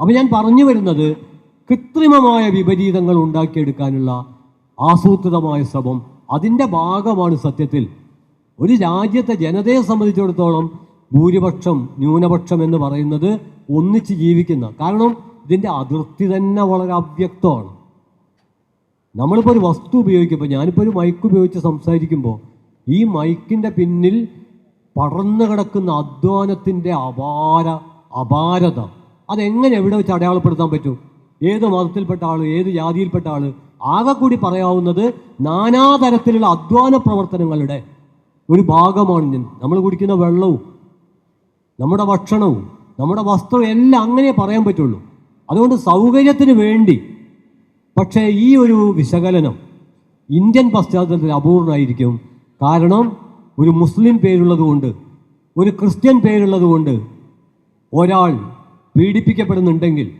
അപ്പം ഞാൻ പറഞ്ഞു വരുന്നത് കൃത്രിമമായ വിപരീതങ്ങൾ ഉണ്ടാക്കിയെടുക്കാനുള്ള ആസൂത്രിതമായ ശ്രമം അതിന്റെ ഭാഗമാണ് സത്യത്തിൽ. ഒരു രാജ്യത്തെ ജനതയെ സംബന്ധിച്ചിടത്തോളം ഭൂരിപക്ഷം ന്യൂനപക്ഷം എന്ന് പറയുന്നത് ഒന്നിച്ച് ജീവിക്കുന്ന കാരണം ഇതിന്റെ അതിർത്തി തന്നെ വളരെ അവ്യക്തമാണ്. നമ്മളിപ്പോൾ ഒരു വസ്തു ഉപയോഗിക്കുമ്പോൾ ഞാനിപ്പോൾ ഒരു മൈക്ക് ഉപയോഗിച്ച് സംസാരിക്കുമ്പോൾ ഈ മൈക്കിന്റെ പിന്നിൽ പടർന്നു കിടക്കുന്ന അധ്വാനത്തിന്റെ അപാര അപാരത അതെങ്ങനെ എവിടെ വെച്ച് അടയാളപ്പെടുത്താൻ പറ്റും? ഏത് മതത്തിൽപ്പെട്ട ആൾ ഏത് ജാതിയിൽപ്പെട്ട ആൾ ആകെ കൂടി പറയാവുന്നത് നാനാതരത്തിലുള്ള അധ്വാന പ്രവർത്തനങ്ങളുടെ ഒരു ഭാഗമാണ് നമ്മൾ കുടിക്കുന്ന വെള്ളവും നമ്മുടെ ഭക്ഷണവും നമ്മുടെ വസ്ത്രവും എല്ലാം അങ്ങനെ പറയാൻ പറ്റുള്ളൂ. അതുകൊണ്ട് സൗകര്യത്തിന് വേണ്ടി പക്ഷേ ഈ ഒരു വിശകലനം ഇന്ത്യൻ പശ്ചാത്തലത്തിൽ അപൂർണമായിരിക്കും. കാരണം ഒരു മുസ്ലിം പേരുള്ളതുകൊണ്ട് ഒരു ക്രിസ്ത്യൻ പേരുള്ളതുകൊണ്ട് ഒരാൾ പീഡിപ്പിക്കപ്പെടുന്നുണ്ടെങ്കിൽ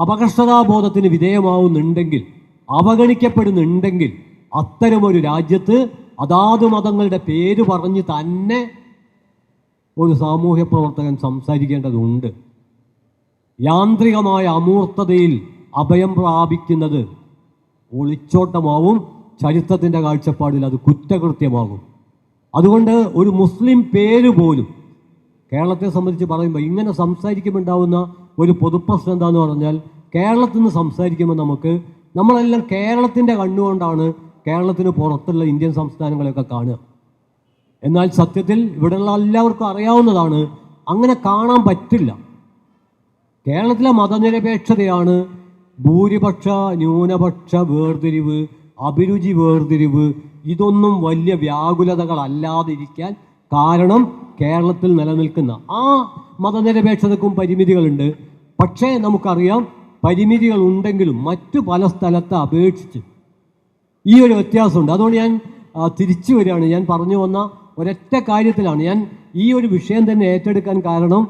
അപകർഷതാബോധത്തിന് വിധേയമാവുന്നുണ്ടെങ്കിൽ അവഗണിക്കപ്പെടുന്നുണ്ടെങ്കിൽ അത്തരമൊരു രാജ്യത്ത് അതാത് മതങ്ങളുടെ പേര് പറഞ്ഞ് തന്നെ ഒരു സാമൂഹ്യ പ്രവർത്തകൻ സംസാരിക്കേണ്ടതുണ്ട്. യാന്ത്രികമായ അമൂർത്തതയിൽ അഭയം പ്രാപിക്കുന്നത് ഒളിച്ചോട്ടമാവും ചരിത്രത്തിന്റെ കാഴ്ചപ്പാടിൽ അത് കുറ്റകൃത്യമാകും. അതുകൊണ്ട് ഒരു മുസ്ലിം പേര് പോലും കേരളത്തെ സംബന്ധിച്ച് പറയുമ്പോൾ ഇങ്ങനെ സംസാരിക്കുമ്പോണ്ടാവുന്ന ഒരു പൊതുപ്രശ്നം എന്താന്ന് പറഞ്ഞാൽ കേരളത്തിൽ നിന്ന് സംസാരിക്കുമ്പോൾ നമുക്ക് നമ്മളെല്ലാം കേരളത്തിന്റെ കണ്ണുകൊണ്ടാണ് കേരളത്തിന് പുറത്തുള്ള ഇന്ത്യൻ സംസ്ഥാനങ്ങളെയൊക്കെ കാണുക. എന്നാൽ സത്യത്തിൽ ഇവിടെയുള്ള എല്ലാവർക്കും അറിയാവുന്നതാണ് അങ്ങനെ കാണാൻ പറ്റില്ല. കേരളത്തിലെ മതനിരപേക്ഷതയാണ് ഭൂരിപക്ഷ ന്യൂനപക്ഷ വേർതിരിവ് അഭിരുചി വേർതിരിവ്. ഇതൊന്നും വലിയ വ്യാകുലതകളല്ലാതിരിക്കാൻ കാരണം കേരളത്തിൽ നിലനിൽക്കുന്ന ആ മതനിരപേക്ഷതക്കും പരിമിതികളുണ്ട്. പക്ഷേ നമുക്കറിയാം പരിമിതികൾ ഉണ്ടെങ്കിലും മറ്റു പല സ്ഥലത്തെ അപേക്ഷിച്ച് ഈ ഒരു വ്യത്യാസമുണ്ട്. അതുകൊണ്ട് ഞാൻ തിരിച്ചു വരികയാണ്. ഞാൻ പറഞ്ഞു വന്ന ഒരൊറ്റ കാര്യത്തിലാണ്. ഞാൻ ഈ ഒരു വിഷയം തന്നെ ഏറ്റെടുക്കാൻ കാരണം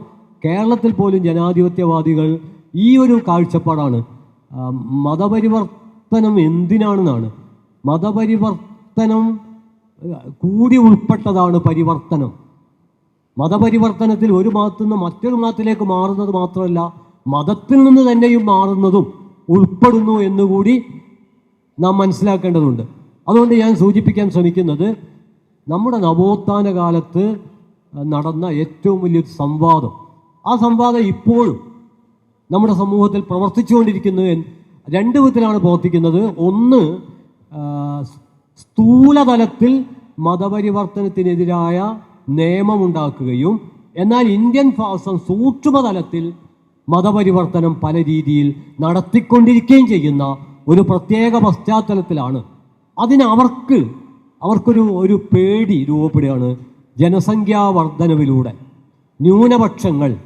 കേരളത്തിൽ പോലും ജനാധിപത്യവാദികൾ ഈ ഒരു കാഴ്ചപ്പാടാണ്. മതപരിവർത്തനം എന്തിനാണെന്നാണ്. മതപരിവർത്തനം കൂടി ഉൾപ്പെട്ടതാണ് പരിവർത്തനം. മതപരിവർത്തനത്തിൽ ഒരു മതത്തിൽ നിന്ന് മറ്റൊരു മതത്തിലേക്ക് മാറുന്നത് മാത്രമല്ല മതത്തിൽ നിന്ന് തന്നെയും മാറുന്നതും ഉൾപ്പെടുന്നു എന്നുകൂടി നാം മനസ്സിലാക്കേണ്ടതുണ്ട്. അതുകൊണ്ട് ഞാൻ സൂചിപ്പിക്കാൻ ശ്രമിക്കുന്നത് നമ്മുടെ നവോത്ഥാന കാലത്ത് നടന്ന ഏറ്റവും വലിയൊരു സംവാദം. ആ സംവാദം ഇപ്പോഴും നമ്മുടെ സമൂഹത്തിൽ പ്രവർത്തിച്ചുകൊണ്ടിരിക്കുന്നു രണ്ട് വിധത്തിലാണ് പ്രവർത്തിക്കുന്നത്. ഒന്ന് സ്ഥൂലതലത്തിൽ മതപരിവർത്തനത്തിനെതിരായ നിയമമുണ്ടാക്കുകയും എന്നാൽ ഇന്ത്യൻ ഫാസം സൂക്ഷ്മതലത്തിൽ മതപരിവർത്തനം പല രീതിയിൽ നടത്തിക്കൊണ്ടിരിക്കുകയും ചെയ്യുന്ന ഒരു പ്രത്യേക പശ്ചാത്തലത്തിലാണ്. അതിന് അവർക്ക് അവർക്കൊരു ഒരു പേടി രൂപപ്പെടുകയാണ് ജനസംഖ്യാ വർധനവിലൂടെ. ന്യൂനപക്ഷങ്ങൾ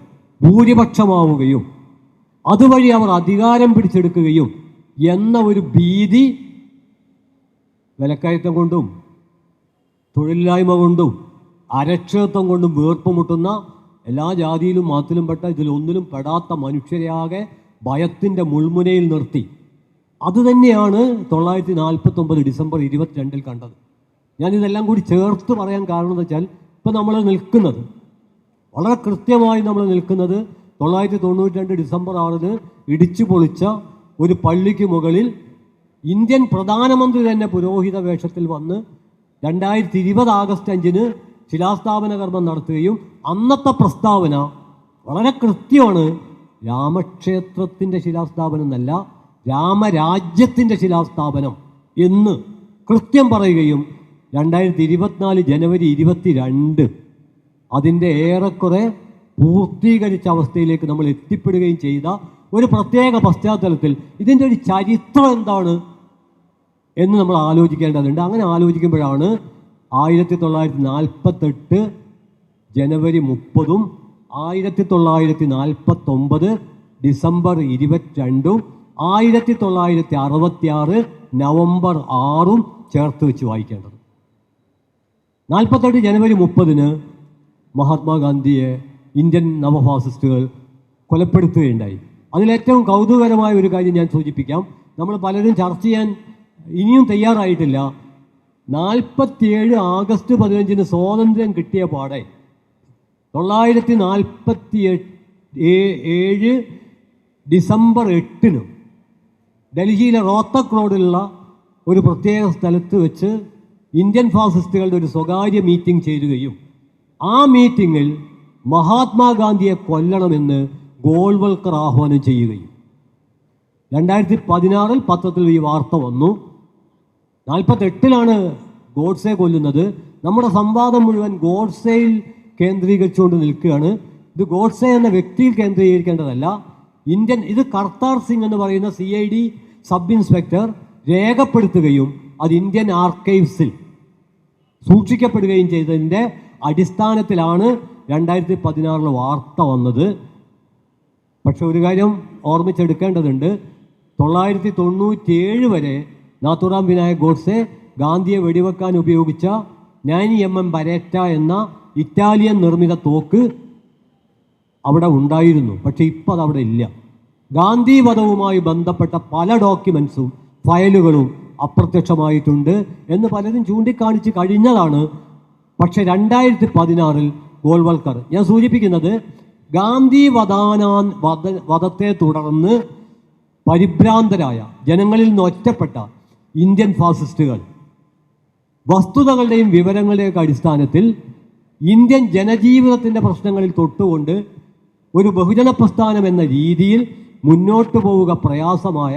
ഭൂരിപക്ഷമാവുകയും അതുവഴി അവർ അധികാരം പിടിച്ചെടുക്കുകയും എന്ന ഒരു ഭീതി വിലക്കയറ്റം കൊണ്ടും തൊഴിലില്ലായ്മ കൊണ്ടും അരക്ഷിതത്വം കൊണ്ടും വീർപ്പുമുട്ടുന്ന എല്ലാ ജാതിയിലും മതത്തിലും പെട്ട ഇതിലൊന്നിലും പെടാത്ത മനുഷ്യരെയാകെ ഭയത്തിന്റെ മുൾമുനയിൽ നിർത്തി. അതുതന്നെയാണ് തൊള്ളായിരത്തി നാൽപ്പത്തൊമ്പത് ഡിസംബർ ഇരുപത്തിരണ്ടിൽ കണ്ടത്. ഞാൻ ഇതെല്ലാം കൂടി ചേർത്ത് പറയാൻ കാരണം എന്ന് വെച്ചാൽ ഇപ്പം നമ്മൾ നിൽക്കുന്നത് വളരെ കൃത്യമായി നമ്മൾ നിൽക്കുന്നത് തൊള്ളായിരത്തി തൊണ്ണൂറ്റി രണ്ട് ഡിസംബർ ആറിന് ഇടിച്ചു പൊളിച്ച ഒരു പള്ളിക്ക് മുകളിൽ ഇന്ത്യൻ പ്രധാനമന്ത്രി തന്നെ പുരോഹിത വേഷത്തിൽ വന്ന് രണ്ടായിരത്തി ഇരുപത് ആഗസ്റ്റ് അഞ്ചിന് ശിലാസ്ഥാപന കർമ്മം നടത്തുകയും അന്നത്തെ പ്രസ്താവന വളരെ കൃത്യമാണ്. രാമക്ഷേത്രത്തിന്റെ ശിലാസ്ഥാപനം എന്നല്ല രാമരാജ്യത്തിന്റെ ശിലാസ്ഥാപനം എന്ന് കൃത്യം പറയുകയും രണ്ടായിരത്തി ഇരുപത്തിനാല് ജനുവരി ഇരുപത്തിരണ്ട് അതിന്റെ ഏറെക്കുറെ പൂർത്തീകരിച്ച അവസ്ഥയിലേക്ക് നമ്മൾ എത്തിപ്പെടുകയും ചെയ്ത ഒരു പ്രത്യേക പശ്ചാത്തലത്തിൽ ഇതിന്റെ ഒരു ചരിത്രം എന്താണ് എന്ന് നമ്മൾ ആലോചിക്കേണ്ടതുണ്ട്. അങ്ങനെ ആലോചിക്കുമ്പോഴാണ് ആയിരത്തി തൊള്ളായിരത്തി നാൽപ്പത്തെട്ട് ജനുവരി മുപ്പതും ആയിരത്തി തൊള്ളായിരത്തി നാൽപ്പത്തൊമ്പത് ഡിസംബർ ഇരുപത്തിരണ്ടും ആയിരത്തി തൊള്ളായിരത്തി അറുപത്തി ആറ് നവംബർ ആറും ചേർത്ത് വെച്ച് വായിക്കേണ്ടത്. നാൽപ്പത്തെട്ട് ജനുവരി മുപ്പതിന് മഹാത്മാഗാന്ധിയെ ഇന്ത്യൻ നവഫാസിസ്റ്റുകൾ കൊലപ്പെടുത്തുകയുണ്ടായി. അതിലേറ്റവും കൗതുകകരമായ ഒരു കാര്യം ഞാൻ സൂചിപ്പിക്കാം. നമ്മൾ പലരും ചർച്ച ചെയ്യാൻ ഇനിയും തയ്യാറായിട്ടില്ല. നാൽപ്പത്തിയേഴ് ആഗസ്റ്റ് പതിനഞ്ചിന് സ്വാതന്ത്ര്യം കിട്ടിയ പാടെ തൊള്ളായിരത്തി നാൽപ്പത്തി ഏഴ് ഡിസംബർ എട്ടിന് ഡൽഹിയിലെ റോത്തക് റോഡിലുള്ള ഒരു പ്രത്യേക സ്ഥലത്ത് വെച്ച് ഇന്ത്യൻ ഫാസിസ്റ്റുകളുടെ ഒരു സ്വകാര്യ മീറ്റിംഗ് ചേരുകയും ആ മീറ്റിങ്ങിൽ മഹാത്മാഗാന്ധിയെ കൊല്ലണമെന്ന് ഗോൾവൽക്കർ ആഹ്വാനം ചെയ്യുകയും. രണ്ടായിരത്തി പതിനാറിൽ പത്രത്തിൽ ഈ വാർത്ത വന്നു. നാൽപ്പത്തെട്ടിലാണ് ഗോഡ്സെ കൊല്ലുന്നത്. നമ്മുടെ സംവാദം മുഴുവൻ ഗോഡ്സെയിൽ കേന്ദ്രീകരിച്ചുകൊണ്ട് നിൽക്കുകയാണ്. ഇത് ഗോഡ്സെ എന്ന വ്യക്തിയിൽ കേന്ദ്രീകരിക്കേണ്ടതല്ല. ഇന്ത്യൻ ഇത് കർത്താർ സിംഗ് എന്ന് പറയുന്ന C I D sub inspector രേഖപ്പെടുത്തുകയും അത് ഇന്ത്യൻ ആർക്കൈവ്സിൽ സൂക്ഷിക്കപ്പെടുകയും ചെയ്തതിന്റെ അടിസ്ഥാനത്തിലാണ് രണ്ടായിരത്തി പതിനാറിൽ വാർത്ത വന്നത്. പക്ഷെ ഒരു കാര്യം ഓർമ്മിച്ചെടുക്കേണ്ടതുണ്ട്. തൊള്ളായിരത്തി തൊണ്ണൂറ്റിയേഴ് വരെ നാത്തുറാം വിനായക് ഗോഡ്സെ ഗാന്ധിയെ വെടിവെക്കാൻ ഉപയോഗിച്ച നാനി എം എം ബരേറ്റ എന്ന ഇറ്റാലിയൻ നിർമ്മിത തോക്ക് അവിടെ ഉണ്ടായിരുന്നു. പക്ഷെ ഇപ്പോൾ അതവിടെ ഇല്ല. ഗാന്ധി വധവുമായി ബന്ധപ്പെട്ട പല ഡോക്യുമെൻസും ഫയലുകളും അപ്രത്യക്ഷമായിട്ടുണ്ട് എന്ന് പലരും ചൂണ്ടിക്കാണിച്ച് കഴിഞ്ഞതാണ്. പക്ഷെ രണ്ടായിരത്തി പതിനാറിൽ ഗോൾവൽക്കർ ഞാൻ സൂചിപ്പിക്കുന്നത് ഗാന്ധി വധാനാൻ വധ വധത്തെ തുടർന്ന് പരിഭ്രാന്തരായ ജനങ്ങളിൽ നിന്ന് ഒറ്റപ്പെട്ട ഇന്ത്യൻ ഫാസിസ്റ്റുകൾ. വസ്തുതകളുടെയും വിവരങ്ങളുടെയൊക്കെ അടിസ്ഥാനത്തിൽ ഇന്ത്യൻ ജനജീവിതത്തിന്റെ പ്രശ്നങ്ങളിൽ തൊട്ടുകൊണ്ട് ഒരു ബഹുജന പ്രസ്ഥാനം എന്ന രീതിയിൽ മുന്നോട്ട് പോവുക പ്രയാസമായ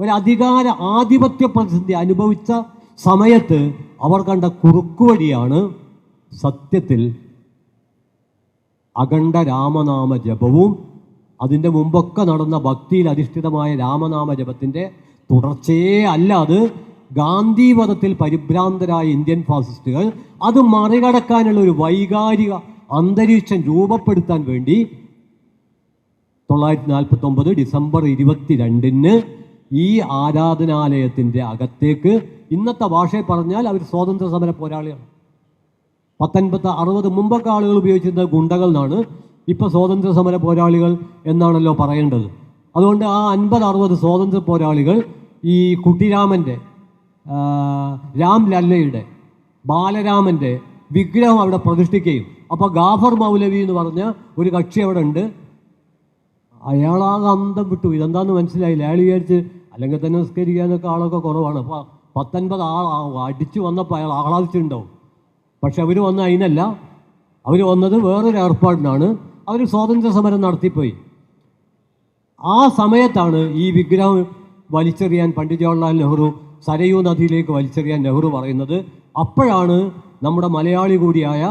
ഒരു അധികാര ആധിപത്യ പ്രതിസന്ധി അനുഭവിച്ച സമയത്ത് അവർ കണ്ട കുറുക്കുവഴിയാണ് സത്യത്തിൽ അഖണ്ഡ രാമനാമ ജപവും. അതിന്റെ മുമ്പൊക്കെ നടന്ന ഭക്തിയിൽ അധിഷ്ഠിതമായ രാമനാമ ജപത്തിന്റെ തുടർച്ചയേ അല്ല അത് ഗാന്ധിവധത്തിൽ പരിഭ്രാന്തരായ ഇന്ത്യൻ ഫാസിസ്റ്റുകൾ അത് മറികടക്കാനുള്ള ഒരു വൈകാരിക അന്തരീക്ഷം രൂപപ്പെടുത്താൻ വേണ്ടി തൊള്ളായിരത്തി നാൽപ്പത്തി ഒമ്പത് ഡിസംബർ ഇരുപത്തിരണ്ടിന് ഈ ആരാധനാലയത്തിന്റെ അകത്തേക്ക് ഇന്നത്തെ ഭാഷയിൽ പറഞ്ഞാൽ അവർ സ്വാതന്ത്ര്യ സമര പോരാളിയാണ് പത്തൊൻപത്ത് അറുപത് മുമ്പൊക്കെ ആളുകൾ ഉപയോഗിച്ചിരുന്ന ഗുണ്ടകൾ എന്നാണ്. ഇപ്പോൾ സ്വാതന്ത്ര്യ സമര പോരാളികൾ എന്നാണല്ലോ പറയേണ്ടത്. അതുകൊണ്ട് ആ അൻപത് അറുപത് സ്വാതന്ത്ര്യ പോരാളികൾ ഈ കുട്ടിരാമന്റെ രാം ലല്ലയുടെ ബാലരാമന്റെ വിഗ്രഹം അവിടെ പ്രതിഷ്ഠിക്കുകയും. അപ്പോൾ ഗാഫർ മൗലവി എന്ന് പറഞ്ഞ ഒരു കക്ഷി അവിടെ ഉണ്ട്. അയാളാകെ അന്തം വിട്ടു. ഇതെന്താന്ന് മനസ്സിലായില്ല. അയാൾ വിചാരിച്ച് അല്ലെങ്കിൽ തന്നെ നിസ്കരിക്കാനൊക്കെ ആളൊക്കെ കുറവാണ്. അപ്പോൾ പത്തൊൻപത് ആൾ അടിച്ചു വന്നപ്പോൾ അയാൾ ആഹ്ലാദിച്ചിട്ടുണ്ടാവും. പക്ഷെ അവർ വന്ന അതിനല്ല അവർ വന്നത് വേറൊരു ഏർപ്പാടിനാണ്. അവർ സ്വാതന്ത്ര്യ സമരം നടത്തിപ്പോയി. ആ സമയത്താണ് ഈ വിഗ്രഹം വലിച്ചെറിയാൻ പണ്ഡിറ്റ് ജവഹർലാൽ നെഹ്റു സരയൂ നദിയിലേക്ക് വലിച്ചെറിയാൻ നെഹ്റു പറയുന്നത്. അപ്പോഴാണ് നമ്മുടെ മലയാളി കൂടിയായ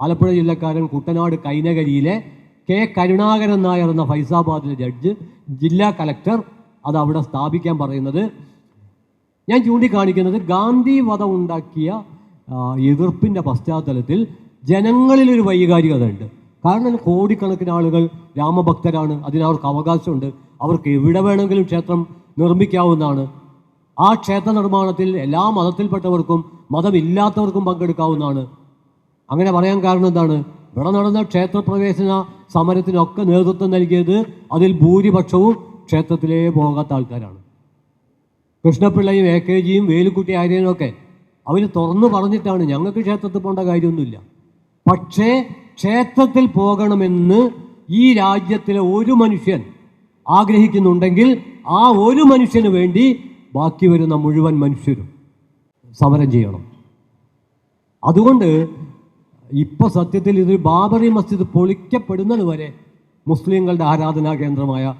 ആലപ്പുഴ ജില്ലക്കാരൻ കുട്ടനാട് കൈനകരിയിലെ കെ കരുണാകരൻ നായർ എന്ന ഫൈസാബാദിലെ ജഡ്ജ് ജില്ലാ കലക്ടർ അത് അവിടെ സ്ഥാപിക്കാൻ പറയുന്നത്. ഞാൻ ചൂണ്ടിക്കാണിക്കുന്നത് ഗാന്ധി വധം ഉണ്ടാക്കിയ എതിർപ്പിന്റെ പശ്ചാത്തലത്തിൽ ജനങ്ങളിലൊരു വൈകാരികത ഉണ്ട് കാരണം കോടിക്കണക്കിന് ആളുകൾ രാമഭക്തരാണ് അതിനവർക്ക് അവകാശമുണ്ട്. അവർക്ക് എവിടെ വേണമെങ്കിലും ക്ഷേത്രം നിർമ്മിക്കാവുന്നതാണ്. ആ ക്ഷേത്ര നിർമ്മാണത്തിൽ എല്ലാ മതത്തിൽപ്പെട്ടവർക്കും മതമില്ലാത്തവർക്കും പങ്കെടുക്കാവുന്നതാണ്. അങ്ങനെ പറയാൻ കാരണം എന്താണ്? ഇവിടെ നടന്ന ക്ഷേത്രപ്രവേശന സമരത്തിനൊക്കെ നേതൃത്വം നൽകിയത് അതിൽ ഭൂരിപക്ഷവും ക്ഷേത്രത്തിലേ പോകാത്ത ആൾക്കാരാണ്. കൃഷ്ണപിള്ളയും എ കെ ജിയും വേലുക്കുട്ടി ആര്യനും ഒക്കെ അവർ തുറന്നു പറഞ്ഞിട്ടാണ് ഞങ്ങൾക്ക് ക്ഷേത്രത്തിൽ പോകേണ്ട കാര്യമൊന്നുമില്ല. പക്ഷേ ക്ഷേത്രത്തിൽ പോകണമെന്ന് ഈ രാജ്യത്തിലെ ഒരു മനുഷ്യൻ ആഗ്രഹിക്കുന്നുണ്ടെങ്കിൽ ആ ഒരു മനുഷ്യന് വേണ്ടി ബാക്കി വരുന്ന മുഴുവൻ മനുഷ്യരും സമരം ചെയ്യണം. അതുകൊണ്ട് ഇപ്പോൾ സത്യത്തിൽ ഇത് ബാബറി മസ്ജിദ് പൊളിക്കപ്പെടുന്നത് വരെ മുസ്ലിങ്ങളുടെ ആരാധനാ കേന്ദ്രമായ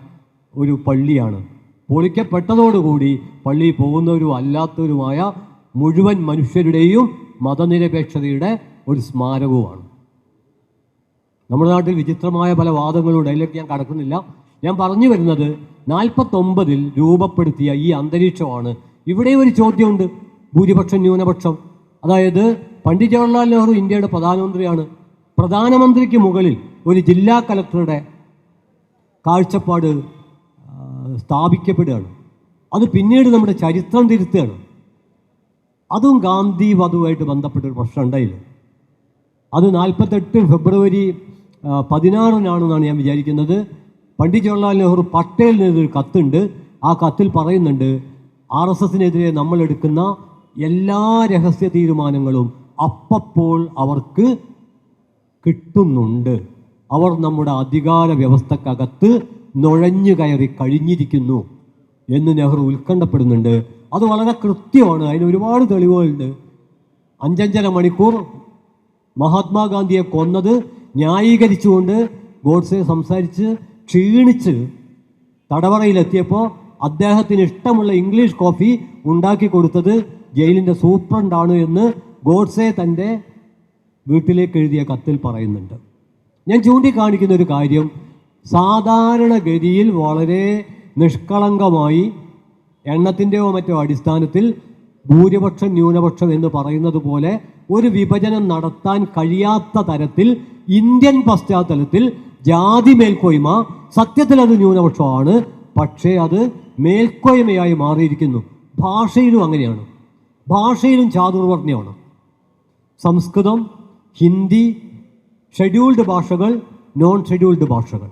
ഒരു പള്ളിയാണ്. പൊളിക്കപ്പെട്ടതോടുകൂടി പള്ളിയിൽ പോകുന്നവരും അല്ലാത്തവരുമായ മുഴുവൻ മനുഷ്യരുടെയും മതനിരപേക്ഷതയുടെ ഒരു സ്മാരകവുമാണ്. നമ്മുടെ നാട്ടിൽ വിചിത്രമായ പല വാദങ്ങളും അതിലേക്ക് ഞാൻ കടക്കുന്നില്ല. ഞാൻ പറഞ്ഞു വരുന്നത് നാൽപ്പത്തൊമ്പതിൽ രൂപപ്പെടുത്തിയ ഈ അന്തരീക്ഷമാണ്. ഇവിടെ ഒരു ചോദ്യമുണ്ട്. ഭൂരിപക്ഷം ന്യൂനപക്ഷം. അതായത് പണ്ഡിറ്റ് ജവഹർലാൽ നെഹ്റു ഇന്ത്യയുടെ പ്രധാനമന്ത്രിയാണ്. പ്രധാനമന്ത്രിക്ക് മുകളിൽ ഒരു ജില്ലാ കലക്ടറുടെ കാഴ്ചപ്പാട് സ്ഥാപിക്കപ്പെടുകയാണ്. അത് പിന്നീട് നമ്മുടെ ചരിത്രം തിരുത്തുകയാണ്. അതും ഗാന്ധി വധുവായിട്ട് ബന്ധപ്പെട്ട ഒരു പ്രശ്നം ഉണ്ടായില്ല. അത് നാൽപ്പത്തെട്ട് ഫെബ്രുവരി പതിനാറിനാണെന്നാണ് ഞാൻ വിചാരിക്കുന്നത്. പണ്ഡിറ്റ് ജവഹർലാൽ നെഹ്റു പട്ടേലിന് ഒരു കത്തുണ്ട്. ആ കത്തിൽ പറയുന്നുണ്ട് ആർ എസ് എസിനെതിരെ നമ്മൾ എടുക്കുന്ന എല്ലാ രഹസ്യ തീരുമാനങ്ങളും അപ്പപ്പോൾ അവർക്ക് കിട്ടുന്നുണ്ട്. അവർ നമ്മുടെ അധികാര വ്യവസ്ഥക്കകത്ത് നുഴഞ്ഞു കയറി കഴിഞ്ഞിരിക്കുന്നു എന്ന് നെഹ്റു ഉത്കണ്ഠപ്പെടുന്നുണ്ട്. അത് വളരെ കൃത്യമാണ്. അതിന് ഒരുപാട് തെളിവുകളുണ്ട്. അഞ്ചഞ്ചര മണിക്കൂർ മഹാത്മാഗാന്ധിയെ കൊന്നത് ന്യായീകരിച്ചുകൊണ്ട് ഗോഡ്സെ സംസാരിച്ച് ക്ഷീണിച്ച് തടവറയിലെത്തിയപ്പോൾ അദ്ദേഹത്തിന് ഇഷ്ടമുള്ള ഇംഗ്ലീഷ് കോഫി ഉണ്ടാക്കി കൊടുത്തത് ജയിലിന്റെ സൂപ്രണ്ടാണ് എന്ന് ഗോഡ്സെ തന്റെ വീട്ടിലേക്ക് എഴുതിയ കത്തിൽ പറയുന്നുണ്ട്. ഞാൻ ചൂണ്ടിക്കാണിക്കുന്ന ഒരു കാര്യം സാധാരണഗതിയിൽ വളരെ നിഷ്കളങ്കമായി എണ്ണത്തിന്റെയോ മറ്റോ അടിസ്ഥാനത്തിൽ ഭൂരിപക്ഷം ന്യൂനപക്ഷം എന്ന് പറയുന്നത് പോലെ ഒരു വിഭജനം നടത്താൻ കഴിയാത്ത തരത്തിൽ ഇന്ത്യൻ പശ്ചാത്തലത്തിൽ ജാതി മേൽക്കോയ്മ സത്യത്തിൽ അത് ന്യൂനപക്ഷമാണ്. പക്ഷേ അത് മേൽക്കോയ്മയായി മാറിയിരിക്കുന്നു. ഭാഷയിലും അങ്ങനെയാണ്. ഭാഷയിലും ചാതുർവർണയാണ് സംസ്കൃതം ഹിന്ദി ഷെഡ്യൂൾഡ് ഭാഷകൾ നോൺ ഷെഡ്യൂൾഡ് ഭാഷകൾ.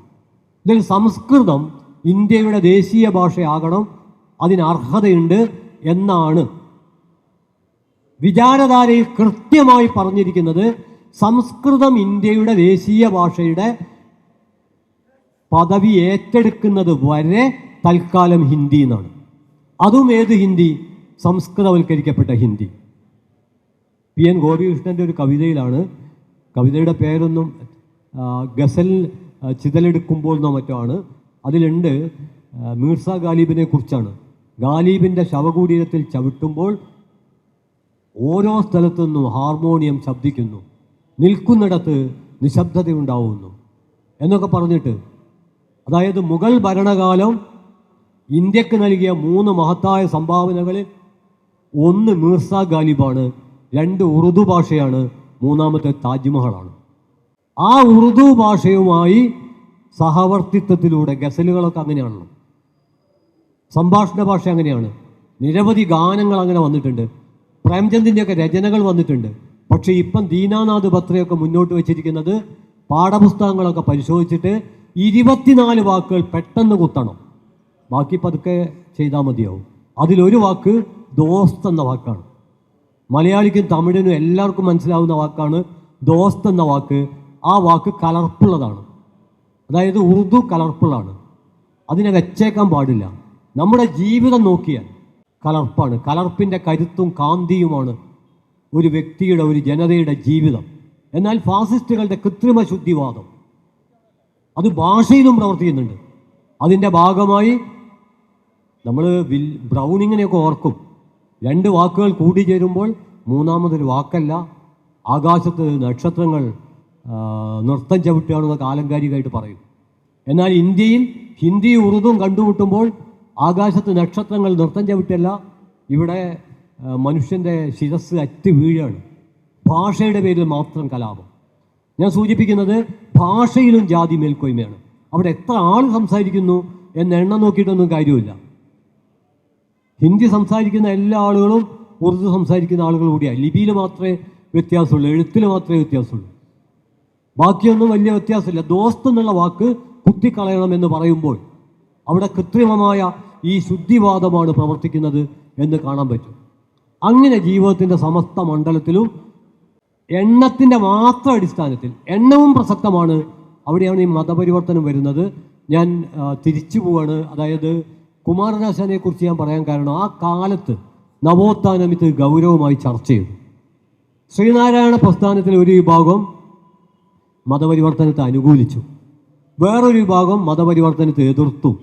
ഇതിൽ സംസ്കൃതം ഇന്ത്യയുടെ ദേശീയ ഭാഷയാകണം അതിന് അർഹതയുണ്ട് എന്നാണ്. വിചാരധാരയിൽ കൃത്യമായി പറഞ്ഞിരിക്കുന്നത് സംസ്കൃതം ഇന്ത്യയുടെ ദേശീയ ഭാഷയുടെ പദവി ഏറ്റെടുക്കുന്നത് വരെ തൽക്കാലം ഹിന്ദി എന്നാണ്. അതും ഏത് ഹിന്ദി? സംസ്കൃതവൽക്കരിക്കപ്പെട്ട ഹിന്ദി. പി എൻ ഗോപികൃഷ്ണന്റെ ഒരു കവിതയിലാണ്. കവിതയുടെ പേരൊന്നും ഗസൽ ചിതലെടുക്കുമ്പോൾ എന്നോ മറ്റോ ആണ്. അതിലുണ്ട് മീർസ ഗാലിബിനെ കുറിച്ചാണ്. ഗാലിബിന്റെ ശവകുടീരത്തിൽ ചവിട്ടുമ്പോൾ ഓരോ സ്ഥലത്തു നിന്നും ഹാർമോണിയം ശബ്ദിക്കുന്നു. നിൽക്കുന്നിടത്ത് നിശബ്ദതയുണ്ടാവുന്നു. എന്നൊക്കെ പറഞ്ഞിട്ട് അതായത് മുഗൾ ഭരണകാലം ഇന്ത്യയ്ക്ക് നൽകിയ മൂന്ന് മഹത്തായ സംഭാവനകളിൽ ഒന്ന് മീർസ ഗാലിബാണ് രണ്ട് ഉറുദു ഭാഷയാണ് മൂന്നാമത്തെ താജ്മഹലാണ് ആ ഉറുദു ഭാഷയുമായി സഹവർത്തിത്വത്തിലൂടെ ഗസലുകളൊക്കെ അങ്ങനെയാണല്ലോ. സംഭാഷണ ഭാഷ അങ്ങനെയാണ്. നിരവധി ഗാനങ്ങൾ അങ്ങനെ വന്നിട്ടുണ്ട്. പ്രേംചന്ദിന്റെയൊക്കെ രചനകൾ വന്നിട്ടുണ്ട്. പക്ഷേ ഇപ്പം ദീനാനാഥ് ബത്രയൊക്കെ മുന്നോട്ട് വെച്ചിരിക്കുന്നത് പാഠപുസ്തകങ്ങളൊക്കെ പരിശോധിച്ചിട്ട് ഇരുപത്തിനാല് വാക്കുകൾ പെട്ടെന്ന് കുത്തണം. ബാക്കി പതുക്കെ ചെയ്താൽ മതിയാവും. അതിലൊരു വാക്ക് ദോസ്ത് എന്ന വാക്കാണ്. മലയാളിക്കും തമിഴിനും എല്ലാവർക്കും മനസ്സിലാവുന്ന വാക്കാണ് ദോസ്ത് എന്ന വാക്ക്. ആ വാക്ക് കലർപ്പുള്ളതാണ്. അതായത് ഉറുദു കലർപ്പുള്ളതാണ്. അതിനെ വെച്ചേക്കാൻ പാടില്ല. നമ്മുടെ ജീവിതം നോക്കിയാൽ കലർപ്പാണ്. കലർപ്പിന്റെ കരുത്തും കാന്തിയുമാണ് ഒരു വ്യക്തിയുടെ ഒരു ജനതയുടെ ജീവിതം. എന്നാൽ ഫാസിസ്റ്റുകളുടെ കൃത്രിമ ശുദ്ധിവാദം. അത് ഭാഷയിലും പ്രവർത്തിക്കുന്നുണ്ട്. അതിന്റെ ഭാഗമായി നമ്മൾ വിൽ ബ്രൗണിങ്ങിനെയൊക്കെ ഓർക്കും. രണ്ട് വാക്കുകൾ കൂടി ചേരുമ്പോൾ മൂന്നാമതൊരു വാക്കല്ല ആകാശത്ത് നക്ഷത്രങ്ങൾ നൃത്തം ചവിട്ടുകയാണെന്ന് കാലങ്കാരികമായിട്ട് പറയും. എന്നാൽ ഇന്ത്യയിൽ ഹിന്ദി ഉറുദും കണ്ടുമുട്ടുമ്പോൾ ആകാശത്ത് നക്ഷത്രങ്ങൾ നൃത്തം ചവിട്ടല്ല ഇവിടെ മനുഷ്യന്റെ ശിരസ് അറ്റ് വീഴാണ്. ഭാഷയുടെ പേരിൽ മാത്രം കലാപം. ഞാൻ സൂചിപ്പിക്കുന്നത് ഭാഷയിലും ജാതി മേൽക്കോയ്മയാണ്. അവിടെ എത്ര ആൾ സംസാരിക്കുന്നു എന്ന എണ്ണം നോക്കിയിട്ടൊന്നും കാര്യമില്ല. ഹിന്ദി സംസാരിക്കുന്ന എല്ലാ ആളുകളും ഉറുദു സംസാരിക്കുന്ന ആളുകൾ കൂടിയാണ് ലിപിയിൽ മാത്രമേ വ്യത്യാസമുള്ളൂ എഴുത്തിൽ മാത്രമേ വ്യത്യാസമുള്ളൂ. ബാക്കിയൊന്നും വലിയ വ്യത്യാസമില്ല. ദോസ്ത് എന്നുള്ള വാക്ക് കുത്തിക്കളയണം എന്ന് പറയുമ്പോൾ അവിടെ കൃത്രിമമായ ഈ ശുദ്ധിവാദമാണ് പ്രവർത്തിക്കുന്നത് എന്ന് കാണാൻ പറ്റും. അങ്ങനെ ജീവിതത്തിന്റെ സമസ്ത മണ്ഡലത്തിലും എണ്ണത്തിന്റെ മാത്രം അടിസ്ഥാനത്തിൽ എണ്ണവും പ്രസക്തമാണ്. അവിടെയാണ് ഈ മതപരിവർത്തനം വരുന്നത്. ഞാൻ തിരിച്ചു പോവാണ്. അതായത് കുമാരനാശാനെ കുറിച്ച് ഞാൻ പറയാൻ കാരണം ആ കാലത്ത് നവോത്ഥാനം ഇത് ഗൗരവമായി ചർച്ച ചെയ്തു. ശ്രീനാരായണ പ്രസ്ഥാനത്തിലെ ഒരു വിഭാഗം മതപരിവർത്തനത്തെ അനുകൂലിച്ചു. വേറൊരു വിഭാഗം മതപരിവർത്തനത്തെ എതിർത്തു.